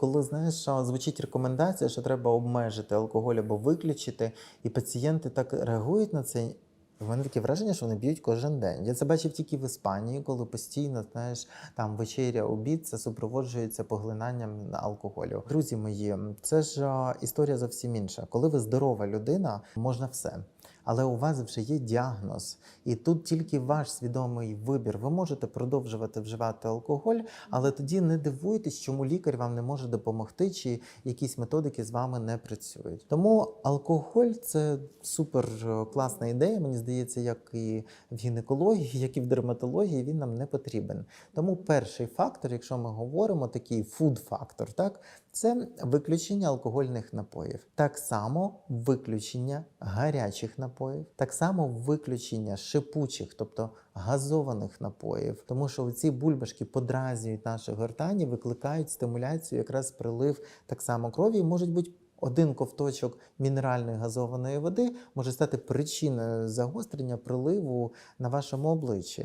Коли знаєш, що звучить рекомендація, що треба обмежити алкоголь або виключити, і пацієнти так реагують на це. В мене таке враження, що вони б'ють кожен день. Я це бачив тільки в Іспанії, коли постійно знаєш, там вечеря, обід це супроводжується поглинанням алкоголю. Друзі мої, це ж історія зовсім інша. Коли ви здорова людина, можна все. Але у вас вже є діагноз, і тут тільки ваш свідомий вибір. Ви можете продовжувати вживати алкоголь, але тоді не дивуйтесь, чому лікар вам не може допомогти, чи якісь методики з вами не працюють. Тому алкоголь це супер е, класна ідея. Мені здається, як і в гінекології, як і в дерматології, він нам не потрібен. Тому перший фактор, якщо ми говоримо, такий фуд-фактор, так це виключення алкогольних напоїв. Так само виключення гарячих напоїв, так само виключення шипучих, тобто газованих напоїв, тому що ці бульбашки подразнюють наші гортані, викликають стимуляцію, якраз прилив так само крові, і можуть бути. Один ковточок мінеральної газованої води може стати причиною загострення приливу на вашому обличчі.